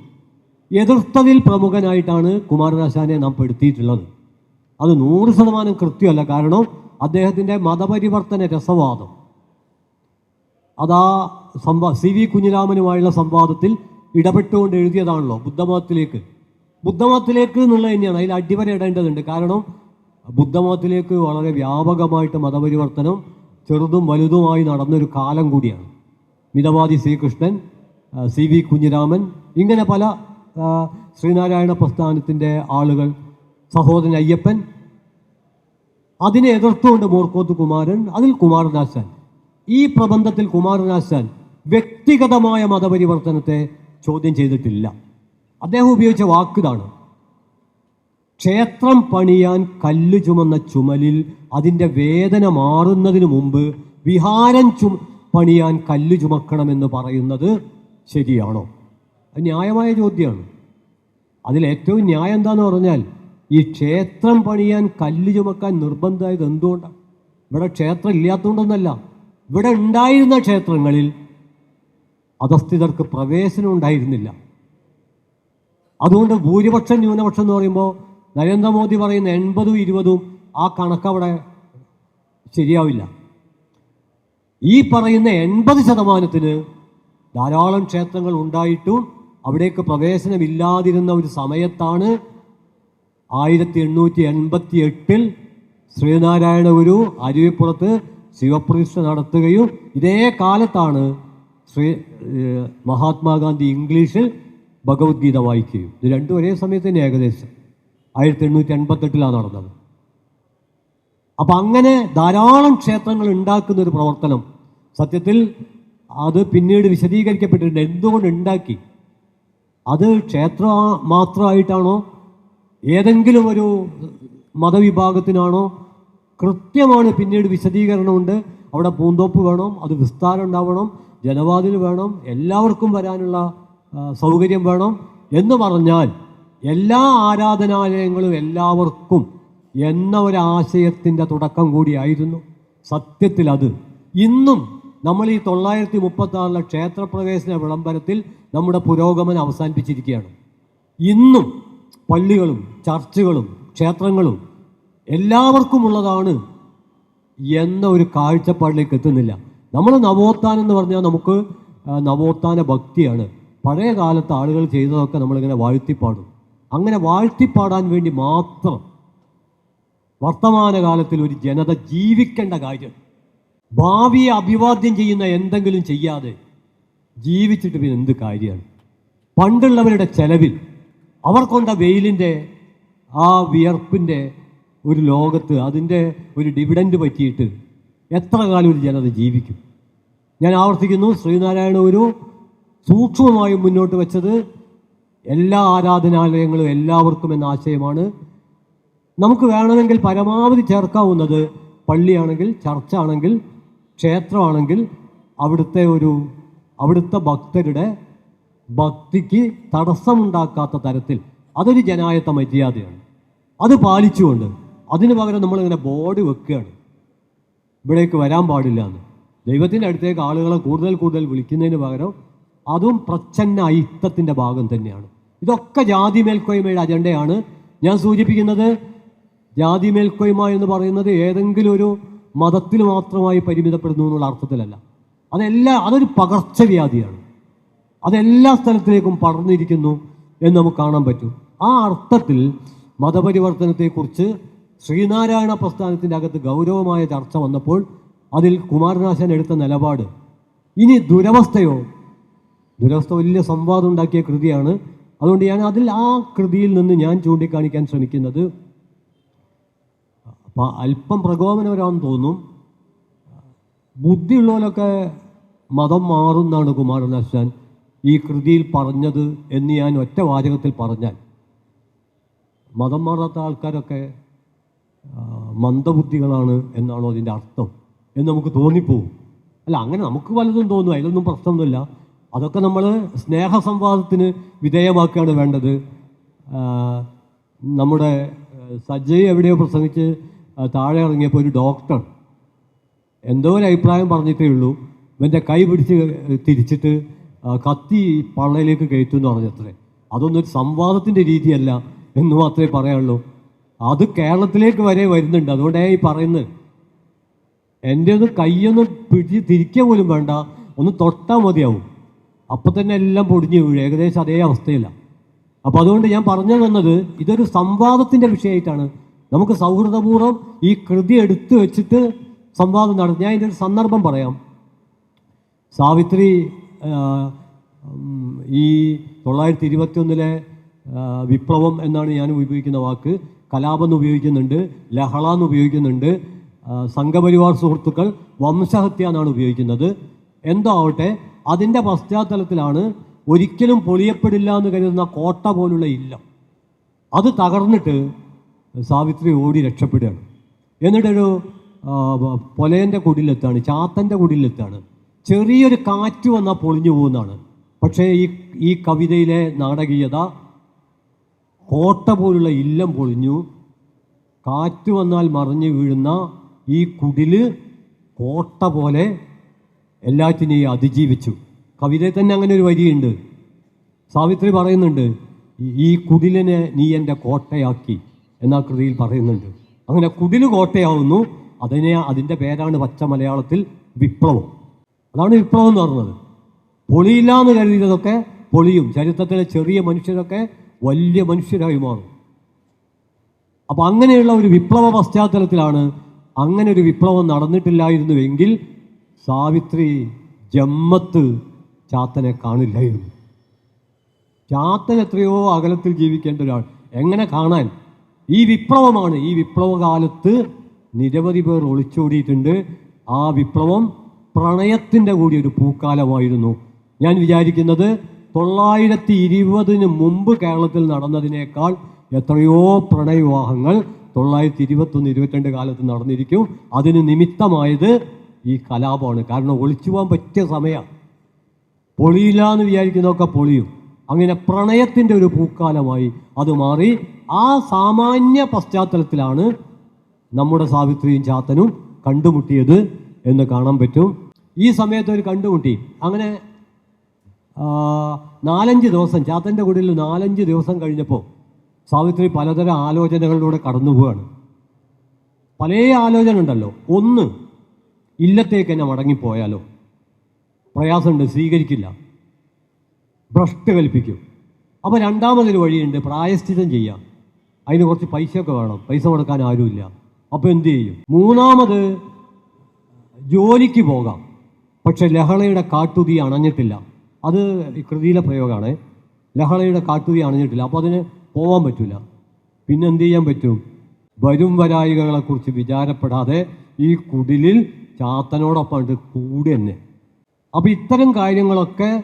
എതിർത്തതിൽ പ്രമുഖനായിട്ടാണ് കുമാരനാശാനെ നാം പെടുത്തിയിട്ടുള്ളത്. അത് നൂറ് ശതമാനം കൃത്യമല്ല. കാരണം അദ്ദേഹത്തിന്റെ മതപരിവർത്തന രസവാദം. അതാ സംവാ സി വി കുഞ്ഞിരാമനുമായുള്ള സംവാദത്തിൽ ഇടപെട്ടുകൊണ്ട് എഴുതിയതാണല്ലോ ബുദ്ധമതത്തിലേക്ക്. ബുദ്ധമതത്തിലേക്ക് എന്നുള്ളത് തന്നെയാണ്. അതിൽ അടിവര ഇടേണ്ടതുണ്ട്. കാരണം ബുദ്ധമതത്തിലേക്ക് വളരെ വ്യാപകമായിട്ട് മതപരിവർത്തനം ചെറുതും വലുതുമായി നടന്നൊരു കാലം കൂടിയാണ്. മിതവാദി ശ്രീകൃഷ്ണൻ സി വി കുഞ്ഞിരാമൻ ഇങ്ങനെ പല ശ്രീനാരായണ പ്രസ്ഥാനത്തിന്റെ ആളുകൾ സഹോദരൻ അയ്യപ്പൻ അതിനെ എതിർത്തുകൊണ്ട് മോർക്കോത്ത് കുമാരൻ അതിൽ കുമാരനാശാൻ. ഈ പ്രബന്ധത്തിൽ കുമാരനാശാൻ വ്യക്തിഗതമായ മതപരിവർത്തനത്തെ ചോദ്യം ചെയ്തിട്ടില്ല. അദ്ദേഹം ഉപയോഗിച്ച വാക്കിതാണ്. ക്ഷേത്രം പണിയാൻ കല്ല് ചുമന്ന ചുമലിൽ അതിന്റെ വേദന മാറുന്നതിന് മുമ്പ് വിഹാരം ചു പണിയാൻ കല്ല് ചുമക്കണമെന്ന് പറയുന്നത് ശരിയാണോ? അത് ന്യായമായ ചോദ്യമാണ്. അതിൽ ഏറ്റവും ന്യായം എന്താന്ന് പറഞ്ഞാൽ ഈ ക്ഷേത്രം പണിയാൻ കല്ല് ചുമക്കാൻ നിർബന്ധമായത് എന്തുകൊണ്ടാണ് ഇവിടെ ക്ഷേത്രം ഇല്ലാത്തതുകൊണ്ടൊന്നല്ല ഇവിടെ ഉണ്ടായിരുന്ന ക്ഷേത്രങ്ങളിൽ അധസ്ഥിതർക്ക് പ്രവേശനം ഉണ്ടായിരുന്നില്ല. അതുകൊണ്ട് ഭൂരിപക്ഷം ന്യൂനപക്ഷം എന്ന് പറയുമ്പോൾ നരേന്ദ്രമോദി പറയുന്ന എൺപതും ഇരുപതും ആ കണക്ക് അവിടെ ശരിയാവില്ല. ഈ പറയുന്ന എൺപത് ശതമാനത്തിന് ധാരാളം ക്ഷേത്രങ്ങൾ ഉണ്ടായിട്ടും അവിടേക്ക് പ്രവേശനമില്ലാതിരുന്ന ഒരു സമയത്താണ് ആയിരത്തി എണ്ണൂറ്റി എൺപത്തി എട്ടിൽ ശ്രീനാരായണ ഗുരു അരുവിപ്പുറത്ത് ശിവപ്രതിഷ്ഠ നടത്തുകയും ഇതേ കാലത്താണ് ശ്രീ മഹാത്മാഗാന്ധി ഇംഗ്ലീഷിൽ ഭഗവത്ഗീത വായിക്കുകയും. ഇത് രണ്ടും ഒരേ സമയത്ത് തന്നെ ഏകദേശം. ആയിരത്തി എണ്ണൂറ്റി എൺപത്തെട്ടിലാണ് നടന്നത്. അപ്പം അങ്ങനെ ധാരാളം ക്ഷേത്രങ്ങൾ ഉണ്ടാക്കുന്ന ഒരു പ്രവർത്തനം. സത്യത്തിൽ അത് പിന്നീട് വിശദീകരിക്കപ്പെട്ടിട്ടുണ്ട്. എന്തുകൊണ്ട് ഉണ്ടാക്കി? അത് ക്ഷേത്ര മാത്രമായിട്ടാണോ ഏതെങ്കിലും ഒരു മതവിഭാഗത്തിനാണോ കൃത്യമാണ് പിന്നീട് വിശദീകരണമുണ്ട്. അവിടെ പൂന്തോപ്പ് വേണം അത് വിസ്താരം ഉണ്ടാവണം ജനവാതിൽ വേണം എല്ലാവർക്കും വരാനുള്ള സൗകര്യം വേണം എന്ന് പറഞ്ഞാൽ എല്ലാ ആരാധനാലയങ്ങളും എല്ലാവർക്കും എന്ന ഒരു ആശയത്തിന്റെ തുടക്കം കൂടിയായിരുന്നു. സത്യത്തിൽ അത്. ഇന്നും നമ്മൾ ഈ തൊള്ളായിരത്തി മുപ്പത്താറിലെ ക്ഷേത്രപ്രവേശന വിളംബരത്തിൽ നമ്മുടെ പുരോഗമനം അവസാനിപ്പിച്ചിരിക്കുകയാണ്. ഇന്നും പള്ളികളും ചർച്ചുകളും ക്ഷേത്രങ്ങളും എല്ലാവർക്കുമുള്ളതാണ് എന്ന ഒരു കാഴ്ചപ്പാടിലേക്ക് എത്തുന്നില്ല. നമ്മൾ നവോത്ഥാൻ എന്ന് പറഞ്ഞാൽ നമുക്ക് നവോത്ഥാന ഭക്തിയാണ്. പഴയ കാലത്ത് ആളുകൾ ചെയ്തതൊക്കെ നമ്മളിങ്ങനെ വാഴ്ത്തിപ്പാടും. അങ്ങനെ വാഴ്ത്തിപ്പാടാൻ വേണ്ടി മാത്രം വർത്തമാനകാലത്തിൽ ഒരു ജനത ജീവിക്കേണ്ട കാര്യം. ഭാവിയെ അഭിവാദ്യം ചെയ്യുന്ന എന്തെങ്കിലും ചെയ്യാതെ ജീവിച്ചിട്ട് പിന്നെ എന്ത് കാര്യമാണ്? പണ്ടുള്ളവരുടെ ചെലവിൽ അവർ കൊണ്ട വെയിലിന്റെ ആ വിയർപ്പിന്റെ ഒരു ലോകത്ത് അതിന്റെ ഒരു ഡിവിഡൻഡ് പറ്റിയിട്ട് എത്ര കാലം ഒരു ജനത ജീവിക്കും? ഞാൻ ആവർത്തിക്കുന്നു ശ്രീനാരായണ ഒരു സൂക്ഷ്മമായും മുന്നോട്ട് വെച്ചത് എല്ലാ ആരാധനാലയങ്ങളും എല്ലാവർക്കും എന്ന ആശയമാണ്. നമുക്ക് വേണമെങ്കിൽ പരമാവധി ചേർക്കാവുന്നത് പള്ളിയാണെങ്കിൽ ചർച്ച ആണെങ്കിൽ ക്ഷേത്രമാണെങ്കിൽ അവിടുത്തെ ഒരു അവിടുത്തെ ഭക്തരുടെ ഭക്തിക്ക് തടസ്സമുണ്ടാക്കാത്ത തരത്തിൽ അതൊരു ജനായത്ത മര്യാദയാണ്. അത് പാലിച്ചുകൊണ്ട് അതിന് പകരം നമ്മളിങ്ങനെ ബോർഡ് വെക്കുകയാണ്. ഇവിടേക്ക് വരാൻ പാടില്ല എന്ന് ദൈവത്തിന്റെ അടുത്തേക്ക് ആളുകളെ കൂടുതൽ കൂടുതൽ വിളിക്കുന്നതിന് പകരം അതും പ്രച്ഛന്ന അയിത്തത്തിന്റെ ഭാഗം തന്നെയാണ്. ഇതൊക്കെ ജാതി മേൽക്കോയ്മയുടെ അജണ്ടയാണ്. ഞാൻ സൂചിപ്പിക്കുന്നത് ജാതി മേൽക്കോയ്മ എന്ന് പറയുന്നത് ഏതെങ്കിലും ഒരു മതത്തിൽ മാത്രമായി പരിമിതപ്പെടുന്നു എന്നുള്ള അർത്ഥത്തിലല്ല. അതെല്ലാം അതൊരു പകർച്ചവ്യാധിയാണ്. അതെല്ലാ സ്ഥലത്തിലേക്കും പടർന്നിരിക്കുന്നു എന്ന് നമുക്ക് കാണാൻ പറ്റും. ആ അർത്ഥത്തിൽ മതപരിവർത്തനത്തെക്കുറിച്ച് ശ്രീനാരായണ പ്രസ്ഥാനത്തിന്റെ അകത്ത് ഗൗരവമായ ചർച്ച വന്നപ്പോൾ അതിൽ കുമാരനാശൻ എടുത്ത നിലപാട്. ഇനി ദുരവസ്ഥയോ? ദുരവസ്ഥ വലിയ സംവാദം ഉണ്ടാക്കിയ കൃതിയാണ്. അതുകൊണ്ട് ഞാൻ അതിൽ ആ കൃതിയിൽ നിന്ന് ഞാൻ ചൂണ്ടിക്കാണിക്കാൻ ശ്രമിക്കുന്നത്. അല്പം പ്രകോപനപരമാണെന്ന് തോന്നും. ബുദ്ധിയുള്ളവരൊക്കെ മതം മാറുന്നാണ് കുമാരനാശാൻ. ഈ കൃതിയിൽ പറഞ്ഞത് എന്ന് ഞാൻ ഒറ്റ വാചകത്തിൽ പറഞ്ഞാൽ മതം മാറാത്ത ആൾക്കാരൊക്കെ മന്ദബുദ്ധികളാണ് എന്നാണോ അതിന്റെ അർത്ഥം എന്ന് നമുക്ക് തോന്നിപ്പോവും. അല്ല അങ്ങനെ നമുക്ക് പലതും തോന്നും അതിലൊന്നും പ്രശ്നമൊന്നുമില്ല. അതൊക്കെ നമ്മൾ സ്നേഹ സ്നേഹസംവാദത്തിന് വിധേയമാക്കുകയാണ് വേണ്ടത്. നമ്മുടെ സജ്ജയെ എവിടെയോ പ്രസംഗിച്ച് താഴെ ഇറങ്ങിയപ്പോൾ ഒരു ഡോക്ടർ എന്തോ ഒരു അഭിപ്രായം പറഞ്ഞിട്ടേ ഉള്ളൂ. ഇവന്റെ കൈ പിടിച്ച് തിരിച്ചിട്ട് കത്തി പള്ളയിലേക്ക് കയറ്റും എന്ന് പറഞ്ഞത്രേ. അത്രേ അതൊന്നൊരു സംവാദത്തിന്റെ രീതിയല്ല എന്ന് മാത്രമേ പറയാനുള്ളൂ. അത് കേരളത്തിലേക്ക് വരെ വരുന്നുണ്ട്. അതുകൊണ്ടാണ് ഈ പറയുന്നത്. എന്റെ ഒന്ന് കൈയൊന്ന് പിടിച്ച് തിരിക്കുക പോലും വേണ്ട. ഒന്ന് തൊട്ടാൽ മതിയാവും. അപ്പം തന്നെ എല്ലാം പൊടിഞ്ഞു വീഴും. ഏകദേശം അതേ അവസ്ഥയില്ല. അപ്പോൾ അതുകൊണ്ട് ഞാൻ പറഞ്ഞു തന്നത് ഇതൊരു സംവാദത്തിന്റെ വിഷയമായിട്ടാണ്. നമുക്ക് സൗഹൃദപൂർവം ഈ കൃതി എടുത്തു വെച്ചിട്ട് സംവാദം നടത്തി ഞാൻ ഇതിന്റെ സന്ദർഭം പറയാം. സാവിത്രി ഈ തൊള്ളായിരത്തി ഇരുപത്തി ഒന്നിലെ വിപ്ലവം എന്നാണ് ഞാൻ ഉപയോഗിക്കുന്ന വാക്ക്. കലാപം ഉപയോഗിക്കുന്നുണ്ട് ലഹള എന്ന് ഉപയോഗിക്കുന്നുണ്ട്. സംഘപരിവാർ സുഹൃത്തുക്കൾ വംശഹത്യ എന്നാണ് ഉപയോഗിക്കുന്നത്. എന്തോ ആവട്ടെ അതിന്റെ പശ്ചാത്തലത്തിലാണ് ഒരിക്കലും പൊളിയപ്പെടില്ല എന്ന് കരുതുന്ന കോട്ട പോലുള്ള ഇല്ലം. അത് തകർന്നിട്ട് സാവിത്രി ഓടി രക്ഷപ്പെടുകയാണ്. എന്നിട്ടൊരു പൊലേന്റെ കുടിലെത്താണ് ചാത്തന്റെ കുടിലെത്താണ്. ചെറിയൊരു കാറ്റ് വന്നാൽ പൊളിഞ്ഞു പോകുന്നതാണ്. പക്ഷേ ഈ ഈ കവിതയിലെ നാടകീയത കോട്ട പോലുള്ള ഇല്ലം പൊളിഞ്ഞു കാറ്റ് വന്നാൽ മറിഞ്ഞു വീഴുന്ന ഈ കുടിൽ കോട്ട പോലെ എല്ലാറ്റിനെയും അതിജീവിച്ചു. കവിതയിൽ തന്നെ അങ്ങനെ ഒരു വരിയുണ്ട്. സാവിത്രി പറയുന്നുണ്ട് ഈ- കുടിലിനെ നീ എന്റെ കോട്ടയാക്കി എന്ന കൃതിയിൽ പറയുന്നുണ്ട്. അങ്ങനെ കുടിൽ കോട്ടയാവുന്നു അതിനെ അതിന്റെ പേരാണ് പച്ച മലയാളത്തിൽ വിപ്ലവം. അതാണ് വിപ്ലവം എന്ന് പറഞ്ഞത്. പൊളിയില്ല എന്ന് കരുതിയതൊക്കെ പൊളിയും. ചരിത്രത്തിലെ ചെറിയ മനുഷ്യരൊക്കെ വലിയ മനുഷ്യരായി മാറും. അപ്പോൾ അങ്ങനെയുള്ള ഒരു വിപ്ലവ പശ്ചാത്തലത്തിലാണ് അങ്ങനെ ഒരു വിപ്ലവം നടന്നിട്ടില്ലായിരുന്നുവെങ്കിൽ സാവിത്രി ജമ്മത്ത് ചാത്തനെ കാണില്ലായിരുന്നു. ചാത്തൻ എത്രയോ അകലത്തിൽ ജീവിക്കേണ്ട ഒരാൾ. എങ്ങനെ കാണാൻ? ഈ വിപ്ലവമാണ്. ഈ വിപ്ലവകാലത്ത് നിരവധി പേർ ഒളിച്ചോടിയിട്ടുണ്ട്. ആ വിപ്ലവം പ്രണയത്തിന്റെ കൂടി ഒരു പൂക്കാലമായിരുന്നു. ഞാൻ വിചാരിക്കുന്നത് തൊള്ളായിരത്തി ഇരുപതിന് മുമ്പ് കേരളത്തിൽ നടന്നതിനേക്കാൾ എത്രയോ പ്രണയവിവാഹങ്ങൾ തൊള്ളായിരത്തി ഇരുപത്തൊന്ന് ഇരുപത്തിരണ്ട് കാലത്ത് നടന്നിരിക്കും. അതിന് നിമിത്തമായത് ഈ കലാപമാണ്. കാരണം ഒളിച്ചു പോകാൻ പറ്റിയ സമയമാണ് പൊളിയില്ല എന്ന് വിചാരിക്കുന്നതൊക്കെ പൊളിയും. അങ്ങനെ പ്രണയത്തിന്റെ ഒരു പൂക്കാലമായി അത് മാറി. ആ സാമാന്യ പശ്ചാത്തലത്തിലാണ് നമ്മുടെ സാവിത്രിയും ചാത്തനും കണ്ടുമുട്ടിയത് എന്ന് കാണാൻ പറ്റും. ഈ സമയത്ത് ഒരു കണ്ടുമുട്ടി. അങ്ങനെ നാലഞ്ച് ദിവസം ചാത്തന്റെ കുടിയിൽ നാലഞ്ച് ദിവസം കഴിഞ്ഞപ്പോൾ സാവിത്രി പലതരം ആലോചനകളിലൂടെ കടന്നു പോവുകയാണ് പല ആലോചന ഉണ്ടല്ലോ. ഒന്ന് ഇല്ലത്തേക്ക് തന്നെ മടങ്ങിപ്പോയാലോ? പ്രയാസമുണ്ട് സ്വീകരിക്കില്ല. ഭ്രഷ്ട് കൽപ്പിക്കും. അപ്പോൾ രണ്ടാമതൊരു വഴിയുണ്ട് പ്രായശ്ചിതം ചെയ്യാം. അതിന് കുറച്ച് പൈസയൊക്കെ വേണം. പൈസ കൊടുക്കാൻ ആരുമില്ല. അപ്പോൾ എന്ത് ചെയ്യും? മൂന്നാമത് ജോലിക്ക് പോകാം. പക്ഷെ ലഹളയുടെ കാട്ടുതി അണഞ്ഞിട്ടില്ല. അത് കൃതിയിലെ പ്രയോഗമാണ് ലഹളയുടെ കാട്ടുതി അണഞ്ഞിട്ടില്ല. അപ്പോൾ അതിന് പോവാൻ പറ്റില്ല പിന്നെ എന്ത് ചെയ്യാൻ പറ്റും? വരും വരായികളെക്കുറിച്ച് വിചാരപ്പെടാതെ ഈ കുടിലിൽ ചാത്തനോടൊപ്പം കൂടി തന്നെ. അപ്പോൾ ഇത്തരം കാര്യങ്ങളൊക്കെ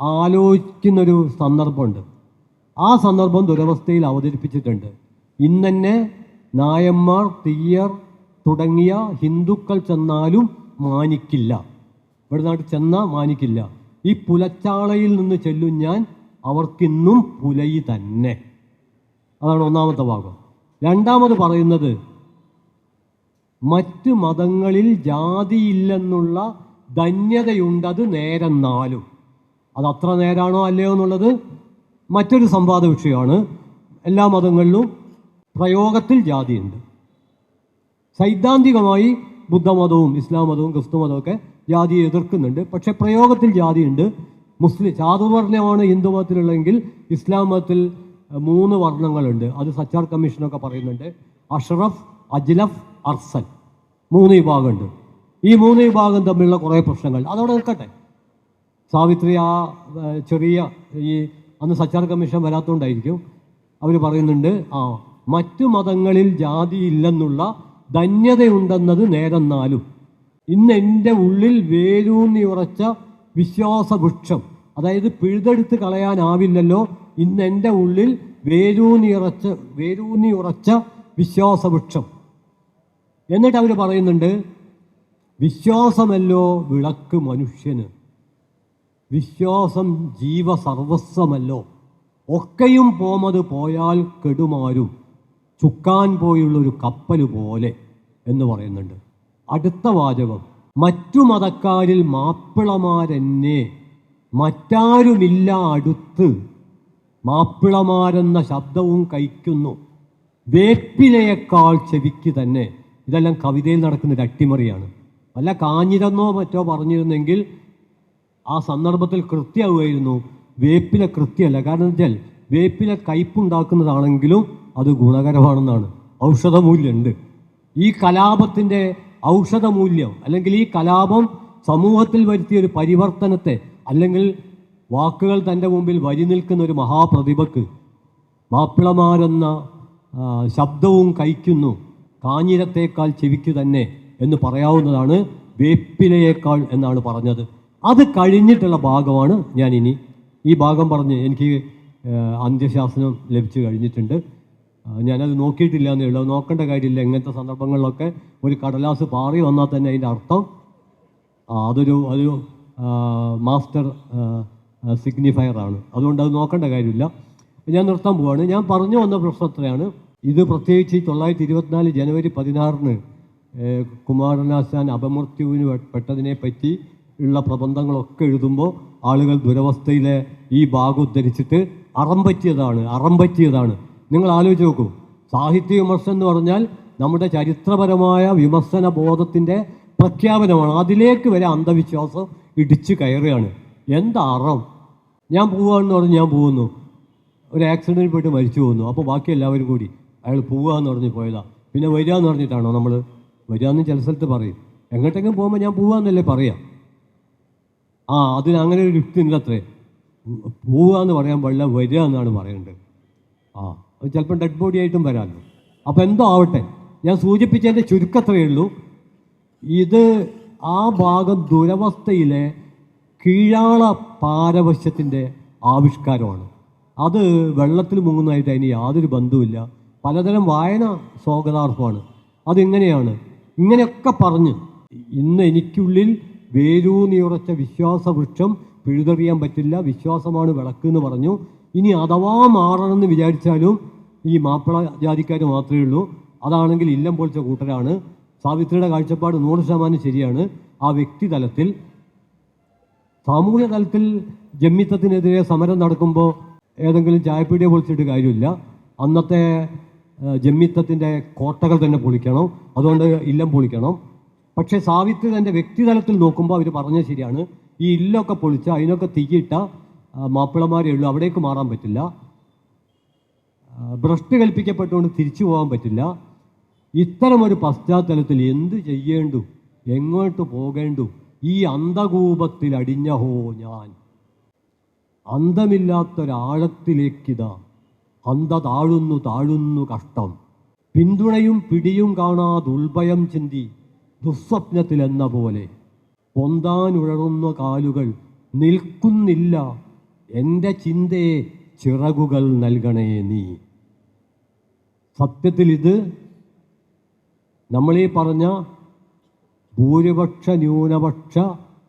ആലോചിക്കുന്നൊരു സന്ദർഭമുണ്ട്. ആ സന്ദർഭം ദുരവസ്ഥയിൽ അവതരിപ്പിച്ചിട്ടുണ്ട്. ഇന്നെ നായന്മാർ തീയർ തുടങ്ങിയ ഹിന്ദുക്കൾ ചെന്നാലും മാനിക്കില്ല. ഇവിടെ നാട്ടിൽ ചെന്നാൽ മാനിക്കില്ല. ഈ പുലച്ചാളയിൽ നിന്ന് ചെല്ലും ഞാൻ അവർക്കിന്നും പുലയി തന്നെ. അതാണ് ഒന്നാമത്തെ ഭാഗം. രണ്ടാമത് പറയുന്നത് മറ്റ് മതങ്ങളിൽ ജാതിയില്ലെന്നുള്ള ധന്യതയുണ്ടത് നാലും അത് അത്ര നേരാണോ അല്ലയോ എന്നുള്ളത് മറ്റൊരു സംവാദ വിഷയമാണ്. എല്ലാ മതങ്ങളിലും പ്രയോഗത്തിൽ ജാതിയുണ്ട്. സൈദ്ധാന്തികമായി ബുദ്ധമതവും ഇസ്ലാം മതവും ക്രിസ്തു മതവും ഒക്കെ ജാതിയെ എതിർക്കുന്നുണ്ട്. പക്ഷേ പ്രയോഗത്തിൽ ജാതിയുണ്ട്. മുസ്ലിം ചാതുവർണമാണ് ഹിന്ദു മതത്തിലുള്ളെങ്കിൽ ഇസ്ലാം മതത്തിൽ മൂന്ന് വർണങ്ങളുണ്ട്. അത് സച്ചാർ കമ്മീഷനൊക്കെ പറയുന്നുണ്ട്. അഷ്റഫ് അജ്ലഫ് അർസൽ മൂന്ന് വിഭാഗമുണ്ട്. ഈ മൂന്ന് വിഭാഗം തമ്മിലുള്ള കുറേ പ്രശ്നങ്ങൾ. അതവിടെ നിൽക്കട്ടെ. സാവിത്രി ആ ചെറിയ ഈ അന്ന് സച്ചാർ കമ്മീഷൻ വരാത്തതുകൊണ്ടായിരിക്കും അവർ പറയുന്നുണ്ട് ആ മറ്റു മതങ്ങളിൽ ജാതി ഇല്ലെന്നുള്ള ധന്യതയുണ്ടെന്നത് നേരെന്നാലും. ഇന്ന് എന്റെ ഉള്ളിൽ വേരൂന്നി ഉറച്ച വിശ്വാസവൃക്ഷം അതായത് പിഴുതെടുത്ത് കളയാനാവില്ലല്ലോ ഇന്ന് എന്റെ ഉള്ളിൽ വേരൂന്നി ഉറച്ച വേരൂന്നി ഉറച്ച വിശ്വാസവൃക്ഷം. എന്നിട്ട് അവർ പറയുന്നുണ്ട് വിശ്വാസമല്ലോ വിളക്ക് മനുഷ്യന്. വിശ്വാസം ജീവസർവസ്വമല്ലോ ഒക്കെയും പോമത് പോയാൽ കെടുമാരും. ചുക്കാൻ പോയുള്ള ഒരു കപ്പൽ പോലെ എന്ന് പറയുന്നുണ്ട്. അടുത്ത വാചകം മറ്റു മതക്കാരിൽ മാപ്പിളമാരെന്നെ മറ്റാരുമില്ല അടുത്ത് മാപ്പിളമാരെന്ന ശബ്ദവും കഴിക്കുന്നു. വേപ്പിലയേക്കാൾ ചെവിക്ക് തന്നെ. ഇതെല്ലാം കവിതയിൽ നടക്കുന്ന അട്ടിമറിയാണ്. അല്ല കാഞ്ഞിരെന്നോ മറ്റോ പറഞ്ഞിരുന്നെങ്കിൽ ആ സന്ദർഭത്തിൽ കൃത്യമാവുമായിരുന്നു വേപ്പില കൃത്യമല്ല. കാരണം വെച്ചാൽ വേപ്പില കയ്പുണ്ടാക്കുന്നതാണെങ്കിലും അത് ഗുണകരമാണെന്നാണ്. ഔഷധമൂല്യമുണ്ട് ഈ കലാപത്തിന്റെ ഔഷധമൂല്യം അല്ലെങ്കിൽ ഈ കലാപം സമൂഹത്തിൽ വരുത്തിയ ഒരു പരിവർത്തനത്തെ അല്ലെങ്കിൽ വാക്കുകൾ തന്റെ മുമ്പിൽ വരി നിൽക്കുന്ന ഒരു മഹാപ്രതിഭക്ക് മാപ്പിളമാരെന്ന ശബ്ദവും കഴിക്കുന്നു. കാഞ്ഞിരത്തേക്കാൾ ചെവിക്കു തന്നെ എന്ന് പറയാവുന്നതാണ് വേപ്പിലയേക്കാൾ എന്നാണ് പറഞ്ഞത്. അത് കഴിഞ്ഞിട്ടുള്ള ഭാഗമാണ് ഞാനിനി. ഈ ഭാഗം പറഞ്ഞ് എനിക്ക് അന്ത്യശാസനം ലഭിച്ചു കഴിഞ്ഞിട്ടുണ്ട്. ഞാനത് നോക്കിയിട്ടില്ല എന്നേ ഉള്ളൂ. നോക്കേണ്ട കാര്യമില്ല. ഇങ്ങനത്തെ സന്ദർഭങ്ങളിലൊക്കെ ഒരു കടലാസ് പാറി വന്നാൽ തന്നെ അതിന്റെ അർത്ഥം അതൊരു അതൊരു മാസ്റ്റർ സിഗ്നിഫയർ ആണ്. അതുകൊണ്ട് അത് നോക്കേണ്ട കാര്യമില്ല. ഞാൻ നിർത്താൻ പോവാണ്. ഞാൻ പറഞ്ഞു വന്ന പ്രശ്നം എത്രയാണ് ഇത് പ്രത്യേകിച്ച് തൊള്ളായിരത്തി ഇരുപത്തിനാല് ജനുവരി പതിനാറിന് കുമാരനാശാൻ അപമൃത്യുവിന് പെട്ടതിനെ പറ്റി ഉള്ള പ്രബന്ധങ്ങളൊക്കെ എഴുതുമ്പോൾ ആളുകൾ ദുരവസ്ഥയിലെ ഈ ഭാഗം ഉദ്ധരിച്ചിട്ട് അറം പറ്റിയതാണ് അറം പറ്റിയതാണ്. നിങ്ങൾ ആലോചിച്ച് നോക്കൂ. സാഹിത്യ വിമർശനം എന്ന് പറഞ്ഞാൽ നമ്മുടെ ചരിത്രപരമായ വിമർശന ബോധത്തിന്റെ പ്രഖ്യാപനമാണ്. അതിലേക്ക് വരെ അന്ധവിശ്വാസം ഇടിച്ചു കയറുകയാണ്. എന്താ അറം? ഞാൻ പോവാന്ന് പറഞ്ഞ് ഞാൻ പോകുന്നു. ഒരു ആക്സിഡന്റിൽ പോയിട്ട് മരിച്ചു പോകുന്നു. അപ്പോൾ ബാക്കി എല്ലാവരും കൂടി അയാൾ പോവാന്ന് പറഞ്ഞ് പോയതാ. പിന്നെ വരിക എന്ന് പറഞ്ഞിട്ടാണോ നമ്മൾ വരികയെന്ന് ചില സ്ഥലത്ത് പറയും. എങ്ങോട്ടെങ്കിലും പോകുമ്പോൾ ഞാൻ പോവാന്നല്ലേ പറയാം. ആ അതിന് അങ്ങനെ ഒരു യുക്തി ഇല്ലത്രേ പോവുക എന്ന് പറയാൻ പാടില്ല വരിക എന്നാണ് പറയേണ്ടത്. ആ. ചിലപ്പോൾ ഡെഡ് ബോഡി ആയിട്ടും വരാമല്ലോ. അപ്പോൾ എന്തോ ആവട്ടെ ഞാൻ സൂചിപ്പിച്ചതിന്റെ ചുരുക്കത്രയേ ഉള്ളൂ. ഇത് ആ ഭാഗം ദുരവസ്ഥയിലെ കീഴാള പാരവശ്യത്തിന്റെ ആവിഷ്കാരമാണ്. അത് വെള്ളത്തിൽ മുങ്ങുന്നതായിട്ട് അതിന് യാതൊരു ബന്ധവുമില്ല. പലതരം വായന സ്വാഗതാർഹമാണ്. അതിങ്ങനെയാണ്? ഇങ്ങനെയൊക്കെ പറഞ്ഞ് ഇന്ന് എനിക്കുള്ളിൽ വേരൂന്നിയുറച്ച വിശ്വാസവൃക്ഷം പിഴുതെറിയാൻ പറ്റില്ല. വിശ്വാസമാണ് വിളക്ക് എന്ന് പറഞ്ഞു. ഇനി അഥവാ മാറണമെന്ന് വിചാരിച്ചാലും ഈ മാപ്പിള ജാതിക്കാർ മാത്രമേ ഉള്ളൂ. അതാണെങ്കിൽ ഇല്ലം പൊളിച്ച കൂട്ടരാണ്. സാവിത്രിയുടെ കാഴ്ചപ്പാട് നൂറ് ശതമാനം ശരിയാണ്. ആ വ്യക്തി തലത്തിൽ സാമൂഹ്യ തലത്തിൽ ജമ്മിത്തത്തിനെതിരെ സമരം നടക്കുമ്പോൾ ഏതെങ്കിലും ചായപ്പീടിയെ പൊളിച്ചിട്ട് കാര്യമില്ല. അന്നത്തെ ജമ്മിത്തത്തിന്റെ കോട്ടകൾ തന്നെ പൊളിക്കണം. അതുകൊണ്ട് ഇല്ലം പൊളിക്കണം. പക്ഷേ സാവിത്രി തന്റെ വ്യക്തിതലത്തിൽ നോക്കുമ്പോൾ അവർ പറഞ്ഞത് ശരിയാണ്. ഈ ഇല്ലൊക്കെ പൊളിച്ച അതിനൊക്കെ തീയിട്ട മാപ്പിളമാരേ ഉള്ളൂ. അവിടേക്ക് മാറാൻ പറ്റില്ല. ഭ്രഷ്ട് കൽപ്പിക്കപ്പെട്ടുകൊണ്ട് തിരിച്ചു പോകാൻ പറ്റില്ല. ഇത്തരമൊരു പശ്ചാത്തലത്തിൽ എന്ത് ചെയ്യേണ്ടു? എങ്ങോട്ട് പോകേണ്ടു? ഈ അന്ധകൂപത്തിൽ അടിഞ്ഞഹോ ഞാൻ? അന്തമില്ലാത്തൊരാഴത്തിലേക്കിതാ. അന്ത താഴുന്നു താഴുന്നു കഷ്ടം. പിന്തുണയും പിടിയും കാണാതെ ഉൾഭയം ചിന്തി ദുസ്വപ്നത്തിലെന്ന പോലെ പൊന്താനുഴറുന്ന കാലുകൾ നിൽക്കുന്നില്ല. എന്റെ ചിന്തയെ ചിറകുകൾ നൽകണേ നീ. സത്യത്തിൽ ഇത് നമ്മളീ പറഞ്ഞ ഭൂരിപക്ഷ ന്യൂനപക്ഷ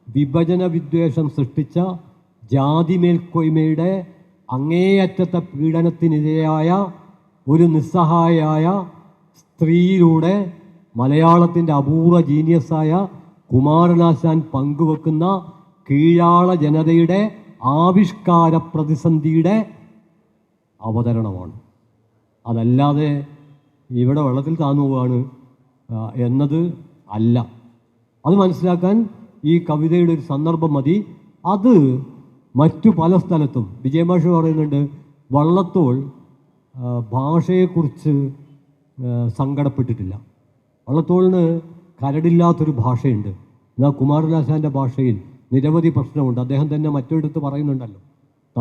വിഭജന വിദ്വേഷം സൃഷ്ടിച്ച ജാതി മേൽക്കൊയ്മയുടെ അങ്ങേയറ്റത്തെ പീഡനത്തിനിരയായ ഒരു നിസ്സഹായായ സ്ത്രീയിലൂടെ മലയാളത്തിന്റെ അപൂർവ ജീനിയസായ കുമാരനാശാൻ പങ്കുവെക്കുന്ന കീഴാള ജനതയുടെ ആവിഷ്കാര പ്രതിസന്ധിയുടെ അവതരണമാണ്. അതല്ലാതെ ഇവിടെ വെള്ളത്തിൽ പോവാണ് എന്നത് അല്ല. അത് മനസ്സിലാക്കാൻ ഈ കവിതയുടെ ഒരു സന്ദർഭം മതി. അത് മറ്റു പല സ്ഥലത്തും വിജയമാഷ് പറയുന്നുണ്ട് വള്ളത്തോൾ ഭാഷയെക്കുറിച്ച് സങ്കടപ്പെട്ടിട്ടില്ല. വള്ളത്തോളിന് കരടില്ലാത്തൊരു ഭാഷയുണ്ട്. എന്നാൽ കുമാരനാശാന്റെ ഭാഷയിൽ നിരവധി പ്രശ്നമുണ്ട്. അദ്ദേഹം തന്നെ മറ്റൊരിടത്ത് പറയുന്നുണ്ടല്ലോ.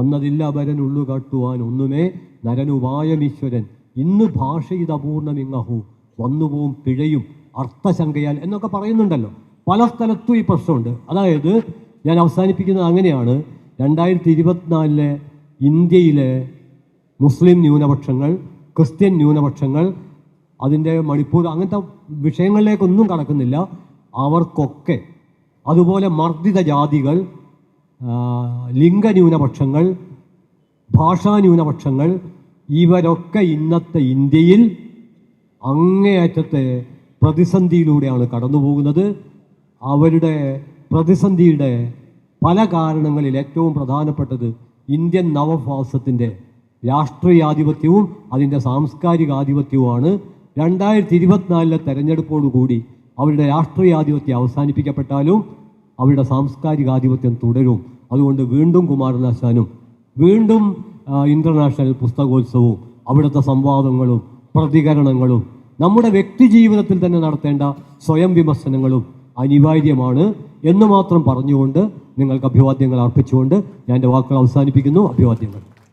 തന്നതില്ല ഉള്ളു കാട്ടുവാൻ ഒന്നുമേ നരനുപായമീശ്വരൻ ഇന്ന് ഭാഷ അപൂർണമിങ്ങഹു. വന്നുപോവും പിഴയും അർത്ഥശങ്കയാൽ എന്നൊക്കെ പറയുന്നുണ്ടല്ലോ. പല സ്ഥലത്തും ഈ പ്രശ്നമുണ്ട്. അതായത് ഞാൻ അവസാനിപ്പിക്കുന്നത് അങ്ങനെയാണ്. രണ്ടായിരത്തി ഇരുപത്തിനാലിലെ ഇന്ത്യയിലെ മുസ്ലിം ന്യൂനപക്ഷങ്ങൾ ക്രിസ്ത്യൻ ന്യൂനപക്ഷങ്ങൾ അതിന്റെ മണിപ്പൂർ അങ്ങനത്തെ വിഷയങ്ങളിലേക്കൊന്നും കടക്കുന്നില്ല. അവർക്കൊക്കെ അതുപോലെ മർദ്ദിത ജാതികൾ ലിംഗന്യൂനപക്ഷങ്ങൾ ഭാഷാന്യൂനപക്ഷങ്ങൾ ഇവരൊക്കെ ഇന്നത്തെ ഇന്ത്യയിൽ അങ്ങേയറ്റത്തെ പ്രതിസന്ധിയിലൂടെയാണ് കടന്നു പോകുന്നത് അവരുടെ പ്രതിസന്ധിയുടെ പല കാരണങ്ങളിൽ ഏറ്റവും പ്രധാനപ്പെട്ടത് ഇന്ത്യൻ നവഭാസത്തിന്റെ രാഷ്ട്രീയാധിപത്യവും അതിന്റെ സാംസ്കാരിക ആധിപത്യവുമാണ് രണ്ടായിരത്തി ഇരുപത്തിനാലിലെ തെരഞ്ഞെടുപ്പോടുകൂടി അവരുടെ രാഷ്ട്രീയ ആധിപത്യം അവസാനിപ്പിക്കപ്പെട്ടാലും അവരുടെ സാംസ്കാരിക ആധിപത്യം തുടരും. അതുകൊണ്ട് വീണ്ടും കുമാരനാശാനും വീണ്ടും ഇന്റർനാഷണൽ പുസ്തകോത്സവവും അവിടുത്തെ സംവാദങ്ങളും പ്രതികരണങ്ങളും നമ്മുടെ വ്യക്തി ജീവിതത്തിൽ തന്നെ നടത്തേണ്ട സ്വയം വിമർശനങ്ങളും അനിവാര്യമാണ് എന്ന് മാത്രം പറഞ്ഞുകൊണ്ട് നിങ്ങൾക്ക് അഭിവാദ്യങ്ങൾ അർപ്പിച്ചുകൊണ്ട് ഞാൻ എന്റെ വാക്കുകൾ അവസാനിപ്പിക്കുന്നു. അഭിവാദ്യങ്ങൾ.